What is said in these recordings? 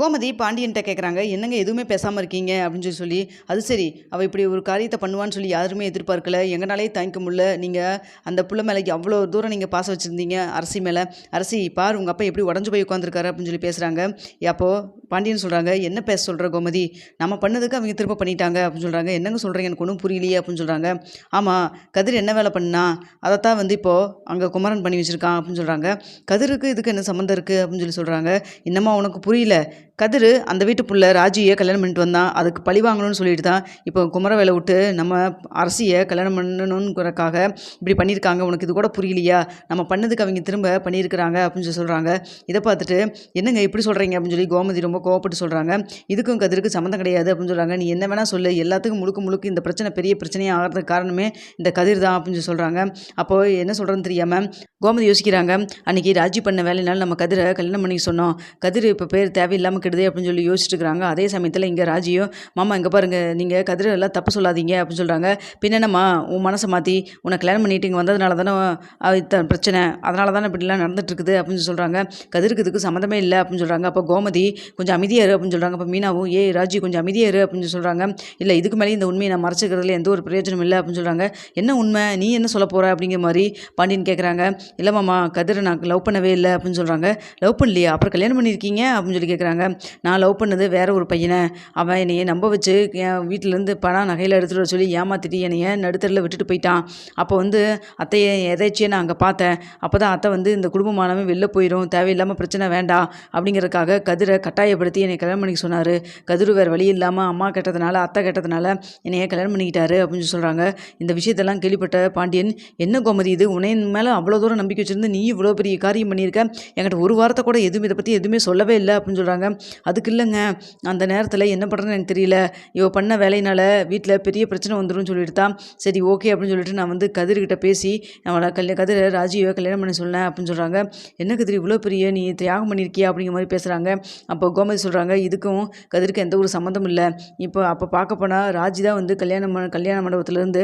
கோமதி பாண்டியன்ட்ட கேட்குறாங்க என்னங்க எதுவுமே பேசாமல் இருக்கீங்க? அப்படின்னு சொல்லி சொல்லி அது சரி அவள் இப்படி ஒரு காரியத்தை பண்ணுவான்னு சொல்லி யாருமே எதிர்பார்க்கல. எங்கனாலே தாங்கிக்க முடியல. நீங்கள் அந்த புள்ள மேலே அவ்வளோ தூரம் நீங்கள் பாசம் வச்சுருந்தீங்க அரசி மேலே? அரசி பார் உங்கள் அப்பா எப்படி உடஞ்சு போய் உட்காந்துருக்காரு அப்படின்னு சொல்லி பேசுகிறாங்க அப்போது பாண்டியன் சொல்கிறாங்க என்ன பேச சொல்கிற கோமதி? நம்ம பண்ணதுக்கு அவங்க திரும்ப பண்ணிட்டாங்க. அப்படின்னு சொல்கிறாங்க என்னங்க சொல்கிறீங்க எனக்கு ஒன்றும் புரியலையே. அப்படின்னு சொல்கிறாங்க ஆமாம் கதிர் என்ன வேலை பண்ணா? அதைத்தான் வந்து இப்போது அங்கே குமரன் பண்ணி வச்சுருக்கான். அப்படின்னு சொல்கிறாங்க கதிருக்கு இதுக்கு என்ன சம்மந்தம் இருக்குது அப்படின்னு சொல்லி சொல்கிறாங்க இன்னமா உனக்கு புரியல? கதிர் அந்த வீட்டு புள்ள ராஜியை கல்யாணம் பண்ணிட்டு வந்தான் அதுக்கு பழி வாங்கணும்னு சொல்லிட்டு தான் இப்போ குமரவேலை விட்டு நம்ம அரசியை கல்யாணம் பண்ணணுங்கிறக்காக இப்படி பண்ணியிருக்காங்க. உனக்கு இது கூட புரியலையா? நம்ம பண்ணதுக்கு அவங்க திரும்ப பண்ணியிருக்கிறாங்க அப்படின்னு சொல்லி சொல்கிறாங்க இதை பார்த்துட்டு என்னங்க இப்படி சொல்கிறீங்க அப்படின்னு சொல்லி கோமதி ரொம்ப கோவப்பட்டு சொல்கிறாங்க இதுக்கும் கதிருக்கு சம்மந்தம் கிடையாது அப்படின்னு சொல்கிறாங்க நீ என்ன வேணால் சொல்லு. எல்லாத்துக்கும் முழுக்க முழுக்க இந்த பிரச்சனை பெரிய பிரச்சனையாக ஆகிறதுக்கு காரணமே இந்த கதிர் தான் அப்படின்னு சொல்லி சொல்கிறாங்க அப்போது என்ன சொல்கிறேன்னு தெரியாமல் கோமதி யோசிக்கிறாங்க. அன்றைக்கி ராஜி பண்ண வேலையினால் நம்ம கதிரை கல்யாணம் பண்ணி சொன்னோம். கதிர் இப்போ பேர் தேவையில்லாமல் கெடுதே அப்படின்னு சொல்லி யோசிச்சுட்டு அதே சமயத்தில் இங்கே ராஜியும் மாமா இங்கே பாருங்கள் நீங்கள் கதிர் எல்லாம் தப்பு சொல்லாதீங்க அப்படின்னு சொல்கிறாங்க பின்னென்னம்மா உன் மனசை மாற்றி உன்னை கல்யாணம் பண்ணிட்டு இங்கே வந்ததுனால தானே பிரச்சனை அதனால தானே இப்படிலாம் நடந்துட்டுருக்குது அப்படின்னு சொல்கிறாங்க கதிருக்கு இதுக்கு சம்மந்தமே இல்லை அப்படின்னு சொல்கிறாங்க அப்போ கோமதி கொஞ்சம் அமைதியாரு அப்படின்னு சொல்கிறாங்க அப்போ மீனாவும் ஏ ராஜி கொஞ்சம் அமைதியாரு அப்படின்னு சொல்கிறாங்க இல்லை இதுக்கு மேலே இந்த உண்மையை நான் மறைச்சிக்கிறதுல எந்த ஒரு பிரயோஜனம் இல்லை அப்படின்னு சொல்கிறாங்க என்ன உண்மை? நீ என்ன சொல்ல போகிற அப்படிங்கிற மாதிரி பாண்டியன் கேட்குறாங்க இல்லை மாமா கதிரை நான் லவ் பண்ணவே இல்லை அப்படின்னு சொல்கிறாங்க லவ் பண்ணலையா? அப்புறம் கல்யாணம் பண்ணியிருக்கீங்க? அப்படின்னு சொல்லி கேட்குறாங்க நான் லவ் பண்ணது வேற ஒரு பையனை. அவன் என்னையை நம்ப வச்சு என் வீட்டிலேருந்து பணம் நகையில் எடுத்துகிட்டு வர சொல்லி ஏமாத்திட்டு என்னைய நடுத்தரில் விட்டுட்டு போயிட்டான். அப்போ வந்து அத்தையை எதாச்சியே நான் அங்கே பார்த்தேன். அப்போ தான் அத்தை வந்து இந்த குடும்பமானவன் வெளில போயிடும் தேவையில்லாமல் பிரச்சனை வேண்டாம் அப்படிங்கிறதுக்காக கதிரை கட்டாயப்படுத்தி என்னை கல்யாணம் பண்ணிக்க சொன்னார். கதிர் வேறு வழி இல்லாமல் அம்மா கேட்டதுனால அத்தை கேட்டதுனால என்னைய கல்யாணம் பண்ணிக்கிட்டாரு அப்படின்னு சொல்கிறாங்க இந்த விஷயத்தெல்லாம் கேள்விப்பட்ட பாண்டியன் என்ன கோமதி இது? உனையின் மேலே அவ்வளோ தூரம் நம்பிக்கை வச்சுருந்து நீ இவ்வளோ பெரிய காரியம் பண்ணியிருக்க? என்கிட்ட ஒரு வாரத்தை கூட எதுவும் இதை பற்றி எதுவுமே சொல்லவே இல்லை அப்படின்னு சொல்கிறாங்க அதுக்கு இல்லைங்க. அந்த நேரத்தில் என்ன பண்ணுறேன்னு எனக்கு தெரியல. இவ பண்ண வேலையினால் வீட்டில் பெரிய பிரச்சனை வந்துடும் சொல்லிட்டு தான் சரி ஓகே அப்படின்னு சொல்லிட்டு நான் வந்து கதிர்கிட்ட பேசி அவளை கல்யாண கதிரை ராஜீவை கல்யாணம் பண்ண சொன்னேன் அப்படின்னு சொல்கிறாங்க என்ன கதிர் இவ்வளோ பெரிய நீ தியாகம் பண்ணியிருக்கியா அப்படிங்கிற மாதிரி பேசுகிறாங்க அப்போ கோமதி சொல்கிறாங்க இதுக்கும் கதிருக்கு எந்த ஒரு சம்மந்தம் இல்லை. இப்போ அப்போ பார்க்க போனால் ராஜி தான் வந்து கல்யாணம் கல்யாண மண்டபத்துலேருந்து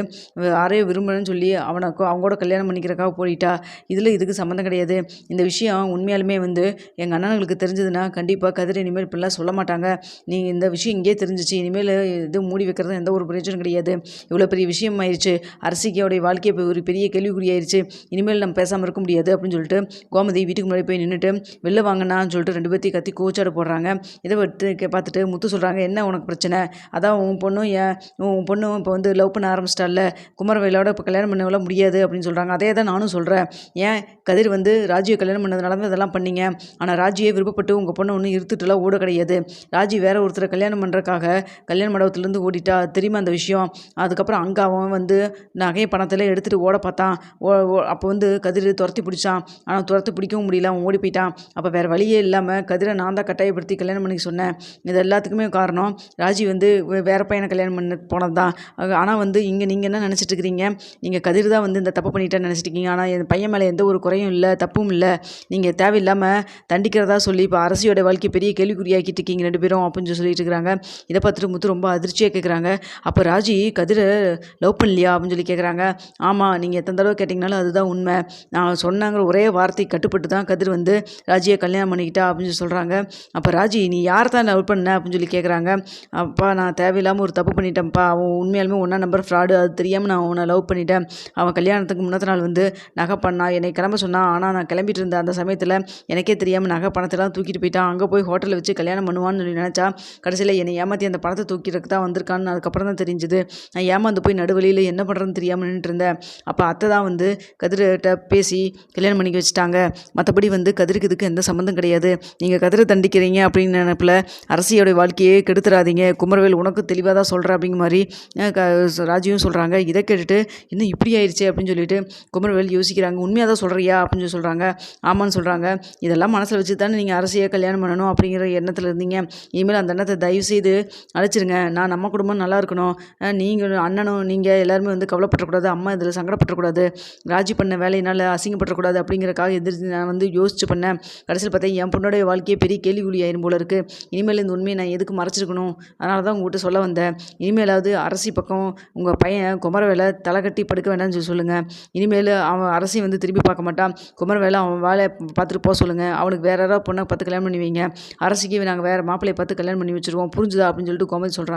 யாரையும் விரும்புகிறேன்னு சொல்லி அவனை அவங்களோட கல்யாணம் பண்ணிக்கிறக்காக போயிட்டா. இதில் இதுக்கு சம்மந்தம் கிடையாது. இந்த விஷயம் உண்மையாலுமே வந்து எங்கள் அண்ணனுங்களுக்கு தெரிஞ்சதுன்னா கண்டிப்பாக கதிரை இனிமேல் இப்படிலாம் சொல்ல மாட்டாங்க. நீங்கள் இந்த விஷயம் இங்கேயே தெரிஞ்சிச்சு. இனிமேல் இது மூடி வைக்கிறது எந்த ஒரு பிரயோஜனம் கிடையாது. இவ்வளோ பெரிய விஷயம் ஆயிடுச்சு அரசிக்கையோடைய வாழ்க்கையை இப்போ ஒரு பெரிய கேள்விக்குறியாயிருச்சு இனிமேல் நம்ம பேசாமல் இருக்க முடியாது அப்படின்னு சொல்லிட்டு கோமதி வீட்டுக்கு முன்னாடி போய் நின்றுட்டு வெளில வாங்கினான்னு சொல்லிட்டு ரெண்டு பேர்த்தையும் கத்தி கோச்சாடு போடுறாங்க. இதை விட்டு கே- பார்த்துட்டு முத்து சொல்கிறாங்க என்ன உனக்கு பிரச்சனை? அதான் உன் பொண்ணும் ஏன் உன் பொண்ணும் இப்போ வந்து லவ் பண்ண ஆரம்பிச்சிட்டால குமரவேலோட இப்போ கல்யாணம் பண்ணவள முடியாது அப்படின்னு சொல்கிறாங்க அதே தான் நானும் சொல்கிறேன் ஏன்? கதிர் வந்து ராஜியை கல்யாணம் பண்ணதுனால தான் இதெல்லாம் பண்ணீங்க. ஆனால் ராஜியை விருப்பப்பட்டு உங்கள் பொண்ணை ஒன்றும் இருத்துட்டுலாம் ஓட கிடையாது. ராஜி வேற ஒருத்தரை கல்யாணம் பண்ணுறக்காக கல்யாண மண்டபத்துலேருந்து ஓடிட்டா. தெரியுமா அந்த விஷயம்? அதுக்கப்புறம் அங்கே அவன் வந்து நகை பணத்தில் எடுத்துகிட்டு ஓட பார்த்தான். ஓ ஓ- அப்போ வந்து கதிர் துரத்தி பிடிச்சான். ஆனால் துரத்தி பிடிக்கவும் முடியல அவன் ஓடி போயிட்டான். அப்போ வேறு வழியே இல்லாமல் கதிரை நான் தான் கட்டாயப்படுத்தி கல்யாணம் பண்ணி சொன்னேன். இது எல்லாத்துக்குமே காரணம் ராஜி வந்து வேற பையனை கல்யாணம் பண்ண போனது தான் ஆனால் வந்து இங்கே நீங்கள் என்ன நினச்சிட்டு இருக்கிறீங்க? நீங்கள் கதிர் தான் வந்து இந்த தப்பு பண்ணிட்டேன்னு நினச்சிட்டு இருக்கீங்க. ஆனால் என் பையன் மேலே எந்த ஒரு குறையும் இல்லை தப்பும் இல்லை. நீங்கள் தேவையில்லாமல் தண்டிக்கிறதா சொல்லி இப்போ அரசியோட வாழ்க்கை பெரிய கேள்விக்குறியாக்கிட்டு இருக்கீங்க ரெண்டு பேரும் அப்படின்னு சொல்லிட்டு இருக்கிறாங்க இதை பார்த்துட்டு முத்து ரொம்ப அதிர்ச்சியாக கேட்குறாங்க அப்போ ராஜி கதிரை லவ் பண்ணலையா அப்படின்னு சொல்லி கேட்குறாங்க ஆமாம் நீங்கள் எத்தனை தடவை கேட்டிங்கனாலும் அதுதான் உண்மை. நான் சொன்னாங்கிற ஒரே வார்த்தை கட்டுப்பட்டு தான் கதிர் வந்து ராஜியை கல்யாணம் பண்ணிக்கிட்டா அப்படின்னு சொல்லி சொல்கிறாங்க அப்போ ராஜி நீ யார் தான் லவ் பண்ண அப்படின்னு சொல்லி கேட்குறாங்க அப்பா நான் தேவையில்லாமல் ஒரு தப்பு பண்ணிட்டேன்ப்பா. அவன் உண்மையாலுமே ஒன்றா நம்பர் ஃப்ராடு அது தெரியாமல் நான் அவனை லவ் பண்ணிட்டேன். அவன் கல்யாணத்துக்கு முன்னத்த நாள் வந்து நகை பண்ணா. என்னை கிளம்ப சொன்னான் ஆனால் நான் கிளம்பிட்டு இருந்த அந்த சமயத்தில் எனக்கே தெரியாமல் நகை பணத்தெல்லாம் தூக்கிட்டு போயிட்டான். அங்கே போய் ஹோட்டல் ஹோட்டலில் வச்சு கல்யாணம் பண்ணுவான்னு சொல்லி நினச்சா கடைசியில் என்னை ஏமாற்றி அந்த பணத்தை தூக்கிறதுக்கு தான் வந்திருக்கான்னு அதுக்கப்புறம் தான் தெரிஞ்சுது. நான் ஏமாந்து போய் நடுவழியில் என்ன பண்ணுறதுன்னு தெரியாமல் நின்றுட்டு அப்போ அத்தை தான் வந்து கதிர்கிட்ட பேசி கல்யாணம் பண்ணிக்க வச்சுட்டாங்க. மற்றபடி வந்து கதிருக்கு இதுக்கு எந்த சம்மந்தம் கிடையாது. நீங்கள் கதிரை தண்டிக்கிறீங்க அப்படின்னு நினைப்பில் அரசியோட வாழ்க்கையே கெடுத்துறாதீங்க. குமரவேல் உனக்கு தெளிவாக தான் சொல்கிற அப்படிங்கிற மாதிரி க- ராஜியும் சொல்கிறாங்க இதை கேட்டுட்டு இன்னும் இப்படி ஆயிடுச்சு அப்படின்னு சொல்லிட்டு குமரவேல் யோசிக்கிறாங்க. உண்மையாக தான் சொல்கிறியா அப்படின்னு சொல்லி சொல்கிறாங்க ஆமான்னு சொல்கிறாங்க இதெல்லாம் மனசில் வச்சு தானே நீங்கள் அரசியை கல்யாணம் பண்ணணும் அப்படிங்கிற எண்ணத்தில் இருந்தீங்க. இனிமேல் அந்த எண்ணத்தை தயவு செய்து அழைச்சிருங்க. நான் நம்ம குடும்பம் நல்லா இருக்கணும். நீங்கள் அண்ணனும் நீங்கள் எல்லாருமே வந்து கவலைப்படக்கூடாது. அம்மா இதில் சங்கடப்படக்கூடாது. ராஜி பண்ண வேலையினால் அசிங்கப்படக்கூடாது அப்படிங்கிறக்காக எதிர்த்து நான் வந்து யோசிச்சு பண்ணேன். கடைசியில் பார்த்தா என் பொண்ணோடைய வாழ்க்கையே பெரிய கேள்விக்குறி ஆயிரும் போல இருக்குது இனிமேல் இந்த உண்மையை நான் எதுக்கு மறைச்சிருக்கணும்? அதனால தான் உங்கள்கிட்ட சொல்ல வந்தேன். இனிமேலாவது அரசி பக்கம் உங்கள் பையன் குமரவேலை தலை கட்டி படுக்க வேண்டாம்னு சொல்லி சொல்லுங்கள் இனிமேல் அவன் அரசி வந்து திரும்பி பார்க்க மாட்டான். குமரவேலை அவன் வேலையை பார்த்துட்டு போக சொல்லுங்கள் அவனுக்கு வேற யாராவது பொண்ணை பார்த்து கல்யாணம் பண்ணி வைங்க. அரசிக்கு நாங்கள் வேறு மாப்பிள்ளையை பார்த்து கல்யாணம் பண்ணி வச்சுருவோம் புரிஞ்சுதா அப்படின்னு சொல்லிட்டு கோமதி சொல்கிறாங்க